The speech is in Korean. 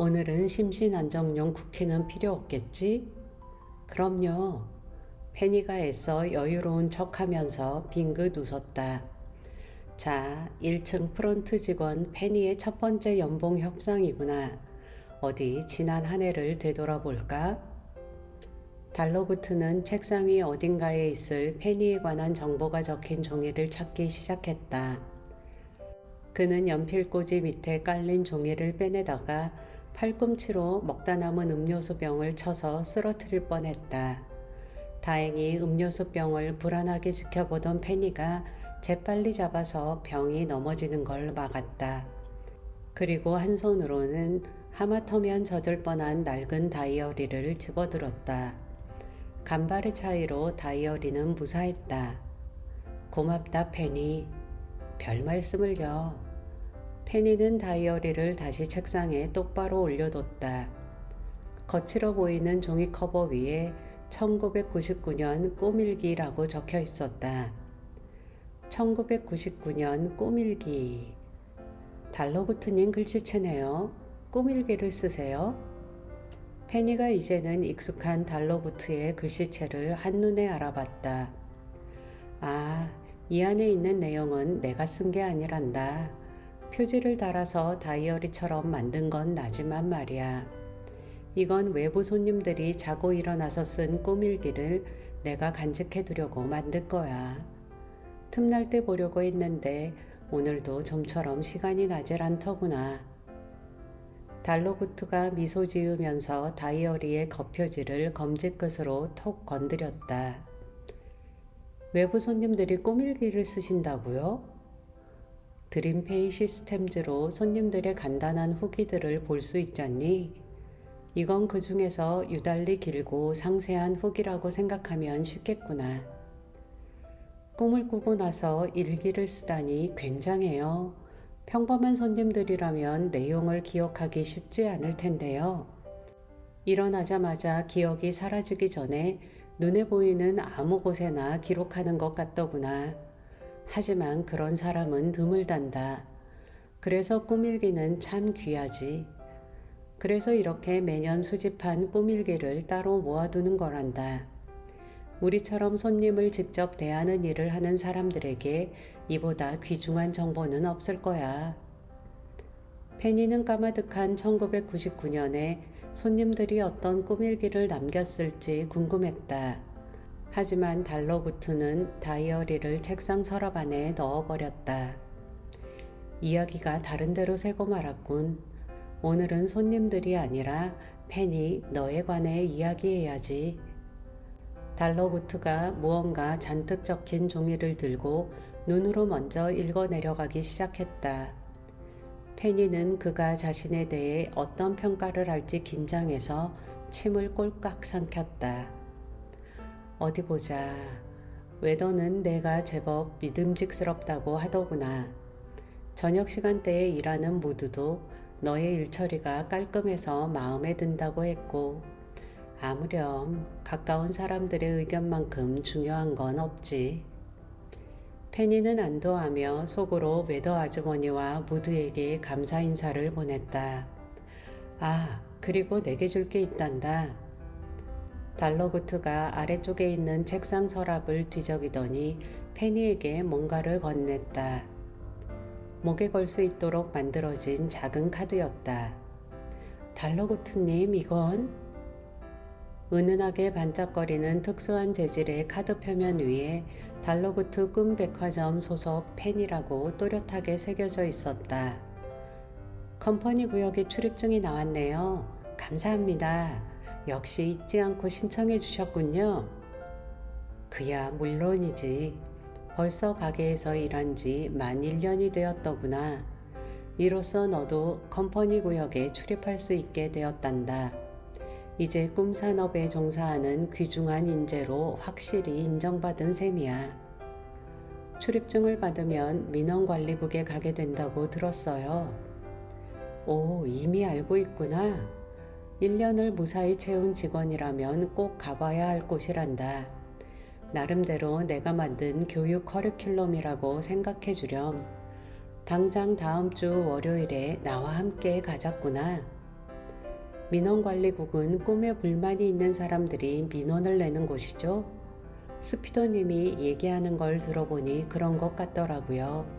오늘은 심신안정용 쿠키는 필요 없겠지? 그럼요. 페니가 애써 여유로운 척 하면서 빙긋 웃었다. 자, 1층 프론트 직원 페니의 첫 번째 연봉 협상이구나. 어디 지난 한 해를 되돌아볼까? 달로구트는 책상 위 어딘가에 있을 페니에 관한 정보가 적힌 종이를 찾기 시작했다. 그는 연필꽂이 밑에 깔린 종이를 빼내다가 팔꿈치로 먹다 남은 음료수 병을 쳐서 쓰러뜨릴 뻔했다. 다행히 음료수 병을 불안하게 지켜보던 페니가 재빨리 잡아서 병이 넘어지는 걸 막았다. 그리고 한 손으로는 하마터면 젖을 뻔한 낡은 다이어리를 집어들었다. 간발의 차이로 다이어리는 무사했다. 고맙다, 페니. 별 말씀을요. 페니는 다이어리를 다시 책상에 똑바로 올려뒀다. 거칠어 보이는 종이 커버 위에 1999년 꼬밀기라고 적혀 있었다. 1999년 꼬밀기. 달러구트님 글씨체네요. 꼬밀기를 쓰세요. 페니가 이제는 익숙한 달러구트의 글씨체를 한눈에 알아봤다. 아, 이 안에 있는 내용은 내가 쓴 게 아니란다. 표지를 달아서 다이어리처럼 만든 건 나지만 말이야. 이건 외부 손님들이 자고 일어나서 쓴 꼬밀기를 내가 간직해 두려고 만든 거야. 틈날 때 보려고 했는데 오늘도 좀처럼 시간이 나질 않더구나. 달로구트가 미소 지으면서 다이어리의 겉표지를 검지 끝으로 톡 건드렸다. 외부 손님들이 꼬밀기를 쓰신다고요? 드림페이 시스템즈로 손님들의 간단한 후기들을 볼 수 있잖니? 이건 그 중에서 유달리 길고 상세한 후기라고 생각하면 쉽겠구나. 꿈을 꾸고 나서 일기를 쓰다니 굉장해요. 평범한 손님들이라면 내용을 기억하기 쉽지 않을 텐데요. 일어나자마자 기억이 사라지기 전에 눈에 보이는 아무 곳에나 기록하는 것 같더구나. 하지만 그런 사람은 드물단다. 그래서 꾸밀기는 참 귀하지. 그래서 이렇게 매년 수집한 꾸밀기를 따로 모아두는 거란다. 우리처럼 손님을 직접 대하는 일을 하는 사람들에게 이보다 귀중한 정보는 없을 거야. 페니는 까마득한 1999년에 손님들이 어떤 꾸밀기를 남겼을지 궁금했다. 하지만 달러구트는 다이어리를 책상 서랍 안에 넣어버렸다. 이야기가 다른 데로 새고 말았군. 오늘은 손님들이 아니라 펜이 너에 관해 이야기해야지. 달러구트가 무언가 잔뜩 적힌 종이를 들고 눈으로 먼저 읽어 내려가기 시작했다. 페니는 그가 자신에 대해 어떤 평가를 할지 긴장해서 침을 꼴깍 삼켰다. 어디 보자. 웨더는 내가 제법 믿음직스럽다고 하더구나. 저녁 시간대에 일하는 모두도 너의 일처리가 깔끔해서 마음에 든다고 했고, 아무렴 가까운 사람들의 의견만큼 중요한 건 없지. 페니는 안도하며 속으로 웨더 아주머니와 무드에게 감사 인사를 보냈다. 아, 그리고 내게 줄 게 있단다. 달러구트가 아래쪽에 있는 책상 서랍을 뒤적이더니 페니에게 뭔가를 건넸다. 목에 걸 수 있도록 만들어진 작은 카드였다. 달러구트님, 이건? 은은하게 반짝거리는 특수한 재질의 카드 표면 위에 달러구트 꿈 백화점 소속 펜이라고 또렷하게 새겨져 있었다. 컴퍼니 구역에 출입증이 나왔네요. 감사합니다. 역시 잊지 않고 신청해 주셨군요. 그야 물론이지. 벌써 가게에서 일한 지 만 1년이 되었더구나. 이로써 너도 컴퍼니 구역에 출입할 수 있게 되었단다. 이제 꿈 산업에 종사하는 귀중한 인재로 확실히 인정받은 셈이야. 출입증을 받으면 민원관리국에 가게 된다고 들었어요. 오, 이미 알고 있구나. 1년을 무사히 채운 직원이라면 꼭 가봐야 할 곳이란다. 나름대로 내가 만든 교육 커리큘럼이라고 생각해 주렴. 당장 다음 주 월요일에 나와 함께 가자꾸나. 민원관리국은 꿈에 불만이 있는 사람들이 민원을 내는 곳이죠. 스피더님이 얘기하는 걸 들어보니 그런 것 같더라고요.